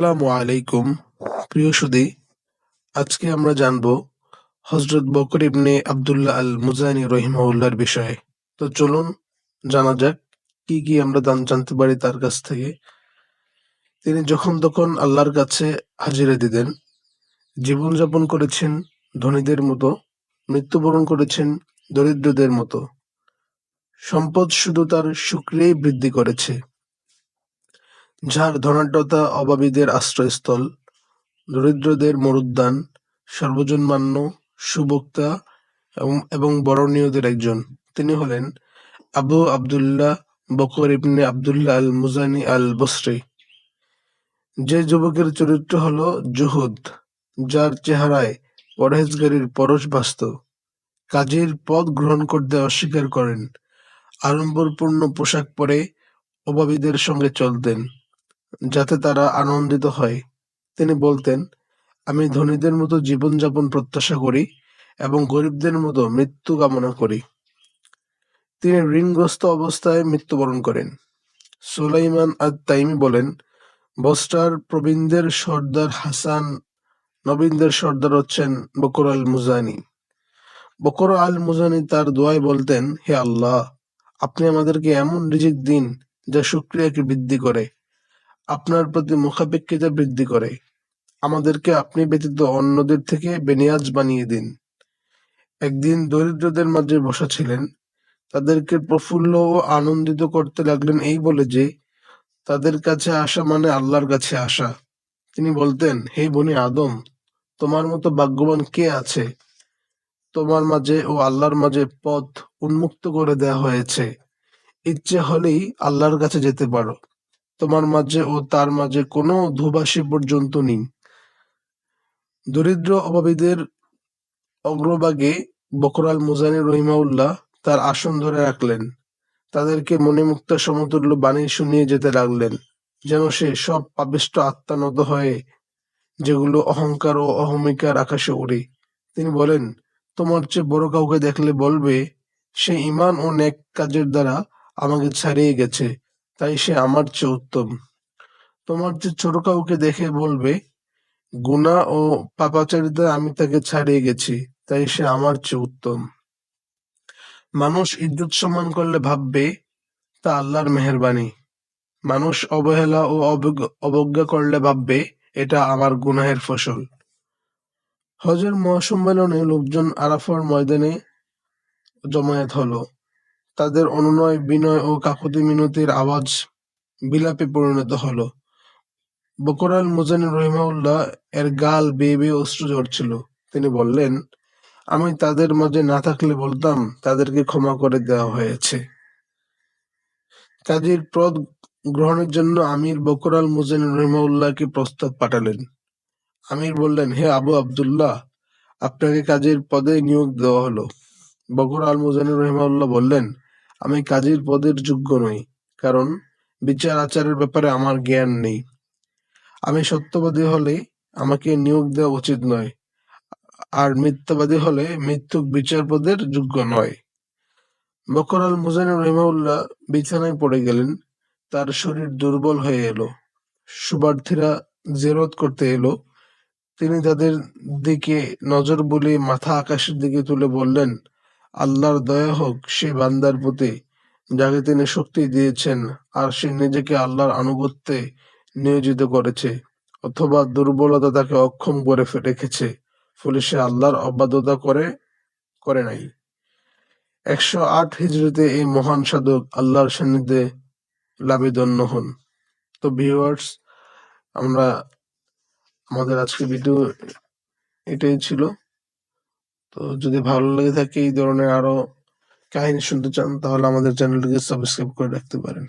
আসসালামু আলাইকুম, প্রিয় সুদী। আজকে আমরা জানব হজরত বকর ইবনে আবদুল্লাহ আল মুজানি রহিমাউল্লাহর বিষয়ে। তো চলুন, জানা যাক কি কি আমরা দান জানতে পারি তার কাছ থেকে। তিনি যখন তখন আল্লাহর কাছে হাজিরা দিতেন, জীবনযাপন করেছেন ধনীদের মতো, মৃত্যুবরণ করেছেন দরিদ্রদের মতো। সম্পদ শুধু তার শুক্রিয়াই বৃদ্ধি করেছে। যার ধনাঢ্যতা অভাবীদের আশ্রয়স্থল, দরিদ্রদের মরুদ্যান, সর্বজনমান্য, সুবক্তা এবং বরণীয়দের একজন। তিনি হলেন আবু আবদুল্লাহ বকর ইবনে আবদুল্লাহ আল মুজানি আল বসরি যে যুবকের চরিত্র হল জুহুদ যার চেহারায় পরহেজগারির পরশ বাস্ত। কাজের পদ গ্রহণ করতে অস্বীকার করেন। আড়ম্বরপূর্ণ পোশাক পরে অভাবীদের সঙ্গে চলতেন। যাতে তারা আনন্দিত হয়। তিনি বলতেন, আমি ধনীদের মতো জীবনযাপন প্রত্যাশা করি এবং গরিবদের মতো মৃত্যু কামনা করি। তিনি ঋণগ্রস্ত অবস্থায় মৃত্যুবরণ করেন। সুলাইমান আদ-তাইমি বলেন, বস্টার প্রবীণদের সর্দার হাসান নবীনদের সর্দার হচ্ছেন বকর আল মুজানি বকর আল মুজানি তার দোয়ায় বলতেন হে আল্লাহ আপনি আমাদেরকে এমন রিজিক দিন যা শুক্রিয়াকে বৃদ্ধি করে আপনার প্রতি মুখাপেক্ষিতা বৃদ্ধি করে। আমাদেরকে আপনি ব্যতীত অন্যদের থেকে বেনিয়াজ বানিয়ে দিন। একদিন দরিদ্রদের মাঝে বসা ছিলেন, তাদেরকে প্রফুল্ল ও আনন্দিত করতে লাগলেন এই বলে যে, তাদের কাছে আসা মানে আল্লাহর কাছে আসা। তিনি বলতেন, হে বনি আদম, তোমার মতো ভাগ্যবান কে আছে? তোমার মাঝে ও আল্লাহর মাঝে পথ উন্মুক্ত করে দেয়া হয়েছে। ইচ্ছে হলেই আল্লাহর কাছে যেতে পারো। তোমার মাঝে ও তার মাঝে কোনো ধুবাসী পর্যন্ত নেই। দরিদ্র অভাবীদের অগ্রভাগে বকরাল মুজানি রহিমাউল্লাহ তার আসন ধরে রাখলেন। তাদেরকে মণিমুক্ত সমতুল্য বাণী শুনিয়ে যেতে লাগলেন, যেন সে সব পাবিষ্ট আত্মানত হয়ে যেগুলো অহংকার ও অহমিকার আকাশে উড়ে তিনি বলেন, তোমার চেয়ে বড় কাউকে দেখলে বলবে, সে ইমান ও নেক কাজের দ্বারা আমাকে ছাড়িয়ে গেছে। তাই সে আমার চেয়ে উত্তম। তোমার যে ছোট কাউকে দেখে বলবে, গুণা ও পাপাচারিতায় আমি তাকে ছাড়িয়ে গেছি, তাই সে আমার চেয়ে উত্তম। মানুষ ইজ্জত সম্মান করলে ভাববে তা আল্লাহর মেহরবানি মানুষ অবহেলা ও অবজ্ঞা করলে ভাববে এটা আমার গুনাহের ফসল হজের মহাসম্মেলনে লোকজন আরাফার ময়দানে জমায়েত হলো তাদের অনুনয়, বিনয় ও কাকুতি মিনতির আওয়াজ বিলাপে পরিণত হল। বকর আল মুজানি রহিমাউল্লাহ এর গাল বেয়ে বেয়ে অশ্রু ঝরছিল। তিনি বললেন, আমি তাদের মাঝে না থাকলে বলতাম তাদেরকে ক্ষমা করে দেওয়া হয়েছে। কাজীর পদ গ্রহণের জন্য আমির বকর আল মুজানি রহিমাউল্লাহকে প্রস্তাব পাঠালেন। আমির বললেন, হে আবু আবদুল্লাহ, আপনাকে কাজের পদে নিয়োগ দেওয়া হলো। বকর আল মুজানি রহিমাউল্লাহ বললেন আমি কাজীর পদের যোগ্য নই, কারণ বিচার-আচারের ব্যাপারে আমার জ্ঞান নেই। আমি সত্যবাদী হলে আমাকে নিয়োগ দেওয়া উচিত নয়, আর মিথ্যাবাদী হলে মিথ্যুক বিচার পদের যোগ্য নয়। বকর আল মুজানি রহিমাউল্লাহ বিছানায় পড়ে গেলেন, তার শরীর দুর্বল হয়ে এলো। শুভার্থীরা জেরত করতে এলো। তিনি তাদের দিকে নজর বলে মাথা আকাশের দিকে তুলে বললেন, আল্লাহর দয়া হোক, সে বান্দার প্রতি যাকে তিনি শক্তি দিয়েছেন আর সে নিজেকে আল্লাহর আনুগত্যে নিয়োজিত করেছে অথবা দুর্বলতা তাকে অক্ষম করে রেখেছে, ফলে সে আল্লাহর অবাধ্যতা করে করে নাই। একশো আট হিজড়িতে এই মহান সাধক আল্লাহর সান্নিধ্যে লাভেদন্য হন। তো ভিউয়ার্স আমরা আমাদের আজকে ভিডিও এটাই ছিল। তো যদি ভালো লেগে থাকে এই ধরনের আরও কাহিনী শুনতে চান, তাহলে আমাদের চ্যানেলটিকে সাবস্ক্রাইব করে রাখতে পারেন।